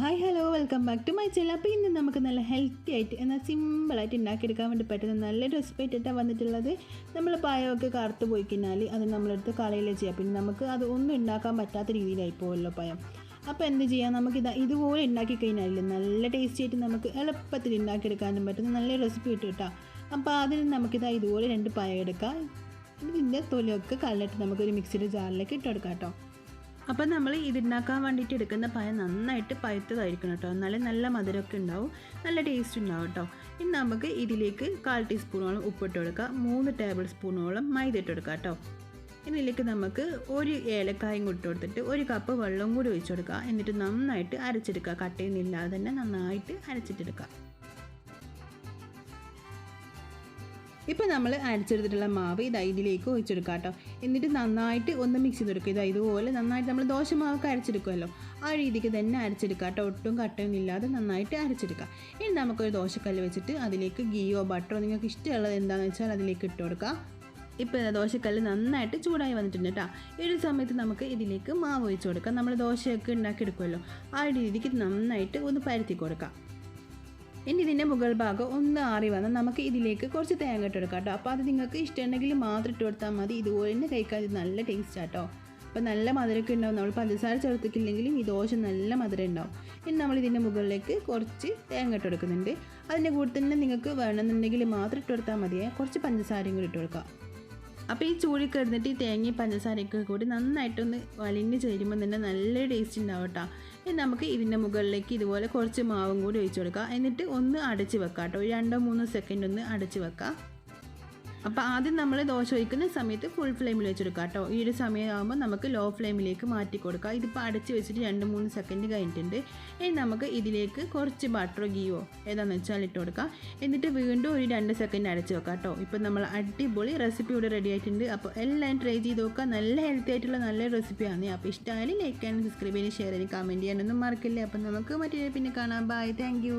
Hi hello welcome back to my channel അപ്പോൾ ഇന്ന് നമുക്ക് നല്ല ഹെൽത്തി ആയിട്ട് എന്നാൽ സിമ്പിളായിട്ട് ഉണ്ടാക്കിയെടുക്കാൻ വേണ്ടി പറ്റുന്ന നല്ല റെസിപ്പി ആയിട്ടാണ് വന്നിട്ടുള്ളത്. നമ്മൾ പായമൊക്കെ കറുത്ത് പോയി കഴിഞ്ഞാൽ അത് നമ്മളെടുത്ത് കളയിലെ ചെയ്യാം. പിന്നെ നമുക്ക് അത് ഒന്നും ഉണ്ടാക്കാൻ പറ്റാത്ത രീതിയിലായി പോകുമല്ലോ പായം. അപ്പോൾ എന്ത് ചെയ്യാം? നമുക്ക് ഇതാ ഇതുപോലെ ഉണ്ടാക്കി കഴിഞ്ഞാൽ നല്ല ടേസ്റ്റി ആയിട്ട് നമുക്ക് എളുപ്പത്തിൽ ഉണ്ടാക്കിയെടുക്കാനും പറ്റുന്ന നല്ല റെസിപ്പി കിട്ടും കേട്ടോ. അപ്പോൾ അതിന് നമുക്കിതാ ഇതുപോലെ രണ്ട് പായം എടുക്കാം. ഇതിന്റെ തൊലിയൊക്കെ കല്ലിട്ട് നമുക്കൊരു മിക്സിയുടെ ജാറിലേക്ക് ഇട്ടെടുക്കാം കേട്ടോ. അപ്പം നമ്മൾ ഇതുണ്ടാക്കാൻ വേണ്ടിയിട്ട് എടുക്കുന്ന പഴം നന്നായിട്ട് പഴുത്തതായിരിക്കണം കേട്ടോ. എന്നാലേ നല്ല മധുരമൊക്കെ ഉണ്ടാവും. നല്ല ടേസ്റ്റ് ഉണ്ടാവും കേട്ടോ. ഇനി നമുക്ക് ഇതിലേക്ക് കാൽ ടീസ്പൂണോളം ഉപ്പിട്ട് കൊടുക്കുക മൂന്ന് ടേബിൾ സ്പൂണോളം മൈദ ഇട്ട് കൊടുക്കുക കേട്ടോ. ഇതിലേക്ക് നമുക്ക് ഒരു ഏലക്കായും കൂട്ടി കൊടുത്തിട്ട് ഒരു കപ്പ് വെള്ളം കൂടി ഒഴിച്ചു കൊടുക്കുക എന്നിട്ട് നന്നായിട്ട് അരച്ചെടുക്കുക നിന്നില്ലാതെ തന്നെ നന്നായിട്ട് അരച്ചിട്ടെടുക്കുക ഇപ്പോൾ നമ്മൾ അരച്ചെടുത്തിട്ടുള്ള മാവ് ഇതാ ഇതിലേക്ക് ഒഴിച്ചെടുക്കുക കേട്ടോ എന്നിട്ട് നന്നായിട്ട് ഒന്ന് മിക്സ് ചെയ്തെടുക്കുക. ഇതാ ഇതുപോലെ നന്നായിട്ട് നമ്മൾ ദോശ മാവൊക്കെ അരച്ചെടുക്കുമല്ലോ. ആ രീതിക്ക് തന്നെ അരച്ചെടുക്കുക കേട്ടോ ഒട്ടും കട്ടയൊന്നും ഇല്ലാതെ നന്നായിട്ട് അരച്ചെടുക്കുക. ഇനി നമുക്കൊരു ദോശക്കല്ല് വെച്ചിട്ട് അതിലേക്ക് ഗീയോ ബട്ടറോ നിങ്ങൾക്ക് ഇഷ്ടമുള്ളത് എന്താണെന്ന് വെച്ചാൽ അതിലേക്ക് ഇട്ട് കൊടുക്കുക. ഇപ്പോൾ ദോശക്കല്ല് നന്നായിട്ട് ചൂടായി വന്നിട്ടുണ്ട് കേട്ടോ ഈ ഒരു സമയത്ത് നമുക്ക് ഇതിലേക്ക് മാവ് ഒഴിച്ച് കൊടുക്കാം. നമ്മൾ ദോശയൊക്കെ ഉണ്ടാക്കിയെടുക്കുമല്ലോ. ആ രീതിക്ക് നന്നായിട്ട് ഒന്ന് പരത്തി കൊടുക്കാം. ഇനി ഇതിന്റെ മുകൾ ഭാഗം ഒന്ന് ആറി വന്നാൽ നമുക്ക് ഇതിലേക്ക് കുറച്ച് തേങ്ങ ഇട്ട് കൊടുക്കാം കേട്ടോ. അപ്പോൾ അത് നിങ്ങൾക്ക് ഇഷ്ടമുണ്ടെങ്കിൽ മാത്രം ഇട്ട് കൊടുത്താൽ മതി. ഇതുപോലെ തന്നെ കഴിക്കാൻ ഇത് നല്ല ടേസ്റ്റ് ആട്ടോ അപ്പോൾ നല്ല മധുരമൊക്കെ ഉണ്ടാവും. നമ്മൾ പഞ്ചസാര ചേർത്തിട്ടില്ലെങ്കിലും ഈ ദോശ നല്ല മധുരം ഉണ്ടാവും. ഇനി നമ്മൾ ഇതിന്റെ മുകളിലേക്ക് കുറച്ച് തേങ്ങ ഇട്ട് കൊടുക്കുന്നുണ്ട്. അതിന്റെ കൂടെ തന്നെ നിങ്ങൾക്ക് വേണമെന്നുണ്ടെങ്കിൽ മാത്രം ഇട്ട് കൊടുത്താൽ മതിയേ. കുറച്ച് പഞ്ചസാരയും കൂടി ഇട്ട് കൊടുക്കാം. അപ്പോൾ ഈ ചൂടി കിടന്നിട്ട് ഈ തേങ്ങയും പഞ്ചസാരയൊക്കെ കൂടി നന്നായിട്ടൊന്ന് വലിഞ്ഞ് ചേരുമ്പോൾ തന്നെ നല്ല ടേസ്റ്റ് ഉണ്ടാവും കേട്ടോ. ഇനി നമുക്ക് ഇതിന്റെ മുകളിലേക്ക് ഇതുപോലെ കുറച്ച് മാവും കൂടി ഒഴിച്ചു കൊടുക്കാം. എന്നിട്ട് ഒന്ന് അടച്ച് വെക്കാം കേട്ടോ. രണ്ടോ മൂന്നോ സെക്കൻഡ് ഒന്ന് അടച്ച് വെക്കാം. അപ്പോൾ ആദ്യം നമ്മൾ ദോശ ഒഴിക്കുന്ന സമയത്ത് ഫുൾ ഫ്ലെയിമിൽ വെച്ചെടുക്കാം കേട്ടോ ഈ ഒരു സമയമാകുമ്പോൾ നമുക്ക് ലോ ഫ്ലെയിമിലേക്ക് മാറ്റി കൊടുക്കാം. ഇതിപ്പോൾ അടച്ച് വെച്ചിട്ട് രണ്ട് മൂന്ന് സെക്കൻഡ് കഴിഞ്ഞിട്ടുണ്ട്. ഇനി നമുക്ക് ഇതിലേക്ക് കുറച്ച് ബട്ടറോ ഗീയോ ഏതാണെന്ന് വെച്ചാൽ ഇട്ട് കൊടുക്കാം. എന്നിട്ട് വീണ്ടും ഒരു രണ്ട് സെക്കൻഡ് അടച്ച് വെക്കാം കേട്ടോ ഇപ്പോൾ നമ്മൾ അടിപൊളി റെസിപ്പി ഇവിടെ റെഡി ആയിട്ടുണ്ട്. അപ്പോൾ എല്ലാം ട്രൈ ചെയ്ത് നോക്കുക. നല്ല ഹെൽത്തി ആയിട്ടുള്ള നല്ല റെസിപ്പിയാണ് അപ്പോൾ ഇഷ്ടമായാലും ലൈക്ക് ചെയ്യാനും സബ്സ്ക്രൈബ് ചെയ്യാനും ഷെയർ ചെയ്യാനും കമന്റ് ചെയ്യാനൊന്നും മറക്കില്ല. അപ്പോൾ നമുക്ക് മറ്റേ പിന്നെ കാണാം. Bye thank